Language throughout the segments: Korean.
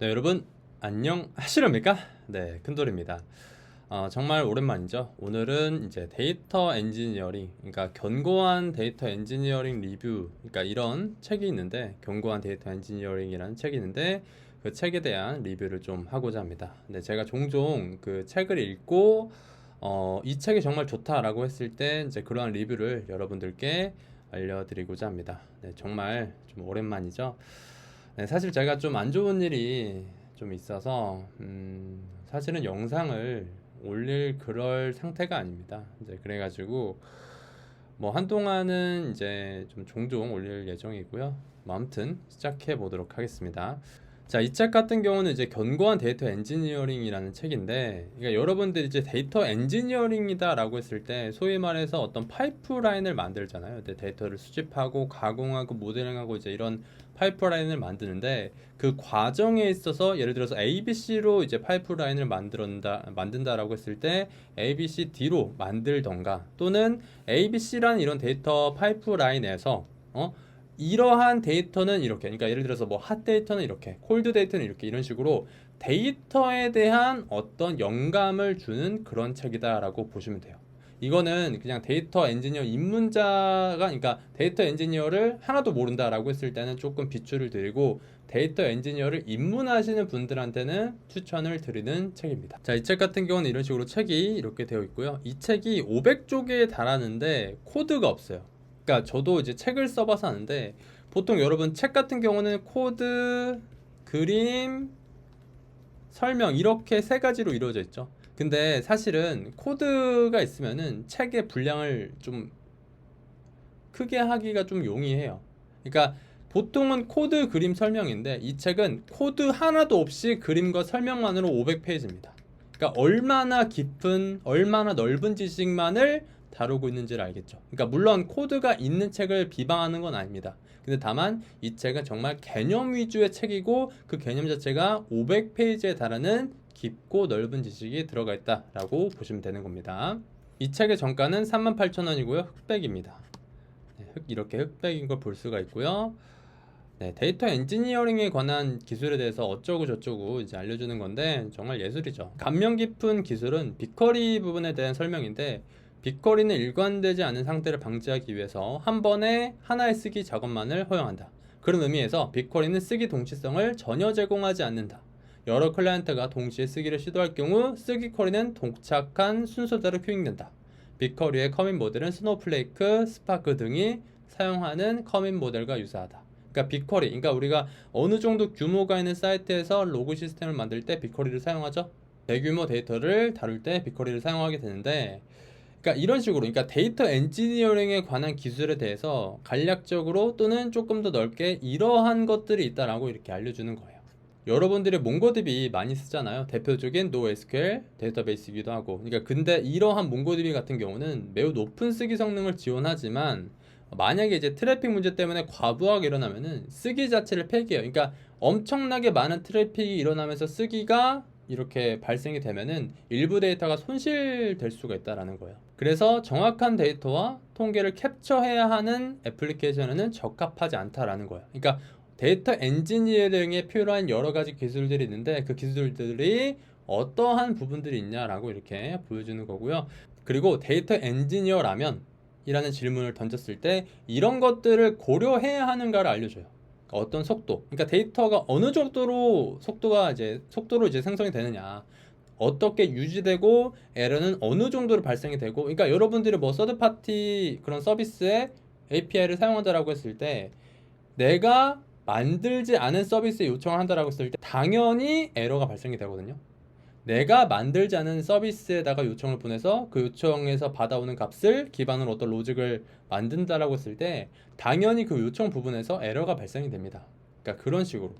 네, 여러분 안녕 하시렵니까? 네, 큰돌입니다. 어, 정말 오랜만이죠. 오늘은 이제 데이터 엔지니어링, 그러니까 견고한 데이터 엔지니어링 리뷰, 그러니까 이런 책이 있는데 견고한 데이터 엔지니어링이라는 책이 있는데 그 책에 대한 리뷰를 좀 하고자 합니다. 네, 제가 종종 그 책을 읽고 어, 이 책이 정말 좋다라고 했을 때 이제 그러한 리뷰를 여러분들께 알려드리고자 합니다. 네, 정말 좀 오랜만이죠. 네, 사실 제가 좀 안 좋은 일이 좀 있어서 음, 사실은 영상을 올릴 그럴 상태가 아닙니다. 이제 그래가지고 뭐 한동안은 이제 좀 종종 올릴 예정이고요. 뭐 아무튼 시작해 보도록 하겠습니다. 자, 이 책 같은 경우는 이제 견고한 데이터 엔지니어링이라는 책인데, 그러니까 여러분들이 이제 데이터 엔지니어링이다라고 했을 때, 소위 말해서 어떤 파이프라인을 만들잖아요. 데이터를 수집하고, 가공하고, 모델링하고 이제 이런 파이프라인을 만드는데, 그 과정에 있어서 예를 들어서 ABC로 이제 파이프라인을 만든다, 만든다라고 했을 때, ABCD로 만들던가, 또는 ABC라는 이런 데이터 파이프라인에서, 어? 이러한 데이터는 이렇게 그러니까 예를 들어서 뭐 핫 데이터는 이렇게 콜드 데이터는 이렇게 이런 식으로 데이터에 대한 어떤 영감을 주는 그런 책이다라고 보시면 돼요. 이거는 그냥 데이터 엔지니어 입문자가 그러니까 데이터 엔지니어를 하나도 모른다라고 했을 때는 조금 비추를 드리고 데이터 엔지니어를 입문하시는 분들한테는 추천을 드리는 책입니다. 자, 이 책 같은 경우는 이런 식으로 책이 이렇게 되어 있고요. 이 책이 500쪽에 달하는데 코드가 없어요. 그러니까 저도 이제 책을 써봐서 아는데 보통 여러분 책 같은 경우는 코드, 그림, 설명 이렇게 세 가지로 이루어져 있죠. 근데 사실은 코드가 있으면은 책의 분량을 좀 크게 하기가 좀 용이해요. 그러니까 보통은 코드, 그림, 설명인데 이 책은 코드 하나도 없이 그림과 설명만으로 500페이지입니다. 그러니까 얼마나 깊은, 얼마나 넓은 지식만을 다루고 있는지를 알겠죠. 그러니까 물론 코드가 있는 책을 비방하는 건 아닙니다. 근데 다만 이 책은 정말 개념 위주의 책이고 그 개념 자체가 500페이지에 달하는 깊고 넓은 지식이 들어가 있다라고 보시면 되는 겁니다. 이 책의 정가는 38,000원이고요. 흑백입니다. 네, 흑, 이렇게 흑백인 걸 볼 수가 있고요. 네, 데이터 엔지니어링에 관한 기술에 대해서 어쩌고 저쩌고 이제 알려주는 건데 정말 예술이죠. 감명 깊은 기술은 빅커리 부분에 대한 설명인데 빅커리는 일관되지 않은 상태를 방지하기 위해서 한 번에 하나의 쓰기 작업만을 허용한다. 그런 의미에서 빅커리는 쓰기 동시성을 전혀 제공하지 않는다. 여러 클라이언트가 동시에 쓰기를 시도할 경우 쓰기 쿼리는 동착한 순서대로 큐잉된다. 빅커리의 커밋 모델은 스노우플레이크, 스파크 등이 사용하는 커밋 모델과 유사하다. 그러니까 빅커리, 그러니까 우리가 어느 정도 규모가 있는 사이트에서 로그 시스템을 만들 때 빅커리를 사용하죠. 대규모 데이터를 다룰 때 빅커리를 사용하게 되는데 그러니까 이런 식으로 그러니까 데이터 엔지니어링에 관한 기술에 대해서 간략적으로 또는 조금 더 넓게 이러한 것들이 있다라고 이렇게 알려주는 거예요. 여러분들이 몽고DB 많이 쓰잖아요. 대표적인 NoSQL 데이터베이스이기도 하고. 그러니까 근데 이러한 몽고DB 같은 경우는 매우 높은 쓰기 성능을 지원하지만 만약에 이제 트래픽 문제 때문에 과부하가 일어나면은 쓰기 자체를 폐기해요. 그러니까 엄청나게 많은 트래픽이 일어나면서 쓰기가 이렇게 발생이 되면은 일부 데이터가 손실될 수가 있다라는 거예요. 그래서 정확한 데이터와 통계를 캡처해야 하는 애플리케이션에는 적합하지 않다라는 거예요. 그러니까 데이터 엔지니어링에 필요한 여러 가지 기술들이 있는데 그 기술들이 어떠한 부분들이 있냐라고 이렇게 보여주는 거고요. 그리고 데이터 엔지니어라면 이라는 질문을 던졌을 때 이런 것들을 고려해야 하는가를 알려줘요. 어떤 속도, 그러니까 데이터가 어느 정도로 속도가 이제 속도로 이제 생성이 되느냐, 어떻게 유지되고 에러는 어느 정도로 발생이 되고, 그러니까 여러분들이 뭐 서드 파티 그런 서비스에 API를 사용한다라고 했을 때 내가 만들지 않은 서비스에 요청을 한다라고 했을 때 당연히 에러가 발생이 되거든요. 내가 않은 서비스에다가 요청을 보내서 그 요청에서 받아오는 값을 기반으로 어떤 로직을 만든다라고 했을 때 당연히 그 요청 부분에서 에러가 발생이 됩니다. 그러니까 그런 식으로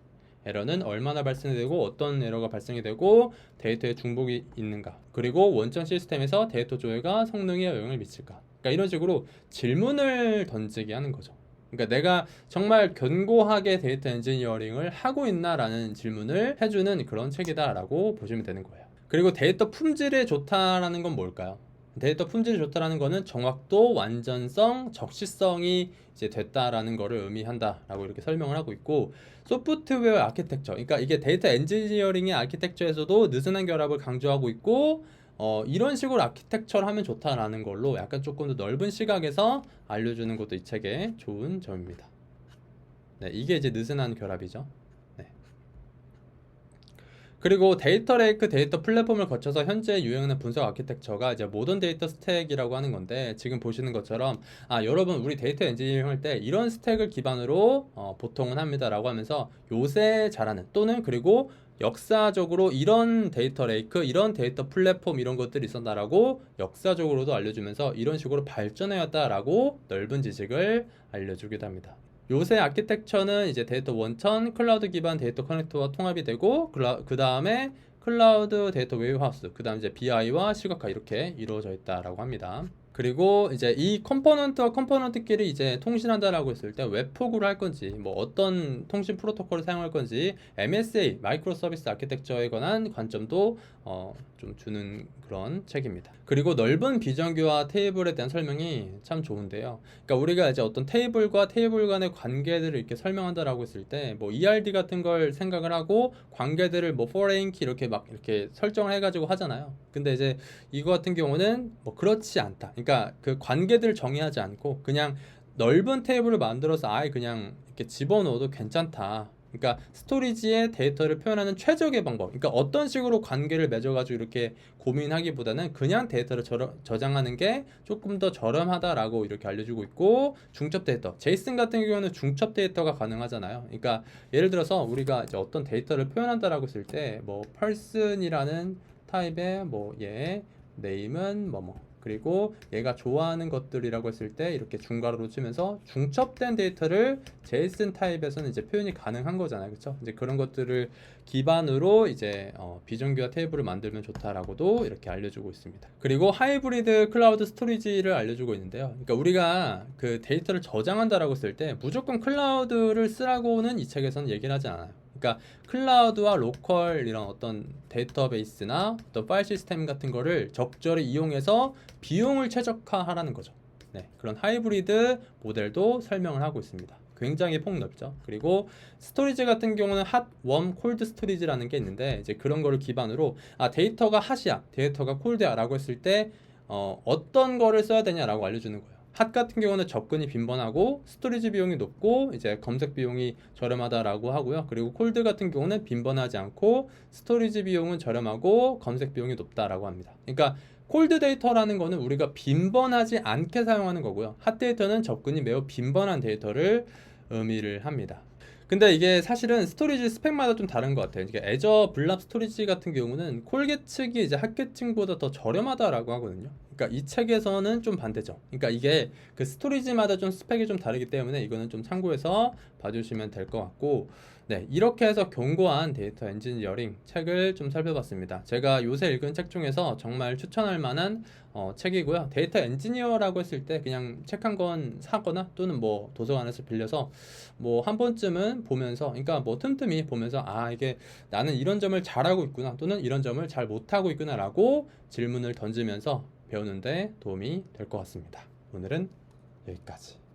에러는 얼마나 발생이 되고 어떤 에러가 발생이 되고 데이터에 중복이 있는가 그리고 원천 시스템에서 데이터 조회가 성능에 영향을 미칠까 그러니까 이런 식으로 질문을 던지게 하는 거죠. 그러니까 내가 정말 견고하게 데이터 엔지니어링을 하고 있나라는 질문을 해주는 그런 책이다라고 보시면 되는 거예요. 그리고 데이터 품질에 좋다라는 건 뭘까요? 데이터 품질이 좋다라는 거는 정확도, 완전성, 적시성이 이제 됐다라는 거를 의미한다라고 이렇게 설명을 하고 있고 소프트웨어 아키텍처 그러니까 이게 데이터 엔지니어링의 아키텍처에서도 느슨한 결합을 강조하고 있고 어, 이런 식으로 아키텍처를 하면 좋다라는 걸로 약간 조금 더 넓은 시각에서 알려주는 것도 이 책의 좋은 점입니다. 네, 이게 이제 느슨한 결합이죠. 네. 그리고 데이터 레이크 데이터 플랫폼을 거쳐서 현재 유행하는 분석 아키텍처가 이제 모던 데이터 스택이라고 하는 건데 지금 보시는 것처럼 아 여러분 우리 데이터 엔지니어링 할 때 이런 스택을 기반으로 어, 보통은 합니다라고 하면서 요새 잘하는 또는 그리고 역사적으로 이런 데이터 레이크, 이런 데이터 플랫폼 이런 것들이 있었다라고 역사적으로도 알려주면서 이런 식으로 발전해왔다라고 넓은 지식을 알려주기도 합니다. 요새 아키텍처는 이제 데이터 원천, 클라우드 기반 데이터 커넥터와 통합이 되고 그 다음에 클라우드 데이터 웨이하우스, 그 다음 이제 BI와 시각화 이렇게 이루어져 있다라고 합니다. 그리고 이제 이 컴포넌트와 컴포넌트끼리 이제 통신한다라고 했을 때 웹폭으로 할 건지 뭐 어떤 통신 프로토콜을 사용할 건지 MSA 마이크로 서비스 아키텍처에 관한 관점도 어, 좀 주는 그런 책입니다. 그리고 넓은 비정규화 테이블에 대한 설명이 참 좋은데요. 그러니까 우리가 이제 어떤 테이블과 테이블 간의 관계들을 이렇게 설명한다라고 했을 때 뭐 ERD 같은 걸 생각을 하고 관계들을 뭐 foreign key 이렇게 막 이렇게 설정을 해가지고 하잖아요. 근데 이제 이거 같은 경우는 뭐 그렇지 않다. 그러니까 그 관계들을 정의하지 않고 그냥 넓은 테이블을 만들어서 아예 그냥 이렇게 집어넣어도 괜찮다. 그러니까 스토리지의 데이터를 표현하는 최적의 방법. 그러니까 어떤 식으로 관계를 맺어가지고 이렇게 고민하기보다는 그냥 데이터를 저, 저장하는 게 조금 더 저렴하다라고 이렇게 알려주고 있고 중첩 데이터. 제이슨 같은 경우는 중첩 데이터가 가능하잖아요. 그러니까 예를 들어서 우리가 이제 어떤 데이터를 표현한다라고 했을 때뭐 person이라는 타입의 뭐얘 네임은 뭐뭐 그리고 얘가 좋아하는 것들이라고 했을 때 이렇게 중괄호로 치면서 중첩된 데이터를 JSON 타입에서는 이제 표현이 가능한 거잖아요. 그렇죠? 이제 그런 것들을 기반으로 이제 어, 비정규화 테이블을 만들면 좋다라고도 이렇게 알려주고 있습니다. 그리고 하이브리드 클라우드 스토리지를 알려주고 있는데요. 그러니까 우리가 그 데이터를 저장한다라고 했을 때 무조건 클라우드를 쓰라고는 이 책에서는 얘기를 하지 않아요. 그러니까 클라우드와 로컬 이런 어떤 데이터베이스나 어떤 파일 시스템 같은 거를 적절히 이용해서 비용을 최적화하라는 거죠. 네, 그런 하이브리드 모델도 설명을 하고 있습니다. 굉장히 폭넓죠. 그리고 스토리지 같은 경우는 핫, 웜, 콜드 스토리지라는 게 있는데 이제 그런 거를 기반으로 아 데이터가 핫이야, 데이터가 콜드야라고 했을 때 어, 어떤 거를 써야 되냐라고 알려주는 거예요. 핫 같은 경우는 접근이 빈번하고 스토리지 비용이 높고 이제 검색 비용이 저렴하다라고 하고요. 그리고 콜드 같은 경우는 빈번하지 않고 스토리지 비용은 저렴하고 검색 비용이 높다라고 합니다. 그러니까 콜드 데이터라는 거는 우리가 빈번하지 않게 사용하는 거고요. 핫 데이터는 접근이 매우 빈번한 데이터를 의미를 합니다. 근데 이게 사실은 스토리지 스펙마다 좀 다른 것 같아요. 그러니까 애저 블랍 스토리지 같은 경우는 콜계측이 이제 핫계층보다 더 저렴하다라고 하거든요. 그러니까 이 책에서는 좀 반대죠. 그러니까 이게 그 스토리지마다 좀 스펙이 좀 다르기 때문에 이거는 좀 참고해서 봐주시면 될 것 같고 네 이렇게 해서 견고한 데이터 엔지니어링 책을 좀 살펴봤습니다. 제가 요새 읽은 책 중에서 정말 추천할 만한 어, 책이고요. 데이터 엔지니어라고 했을 때 그냥 책 한 권 사거나 또는 뭐 도서관에서 빌려서 뭐 한 번쯤은 보면서 그러니까 뭐 틈틈이 보면서 아 이게 나는 이런 점을 잘하고 있구나 또는 이런 점을 잘 못하고 있구나라고 질문을 던지면서 배우는데 도움이 될 것 같습니다. 오늘은 여기까지.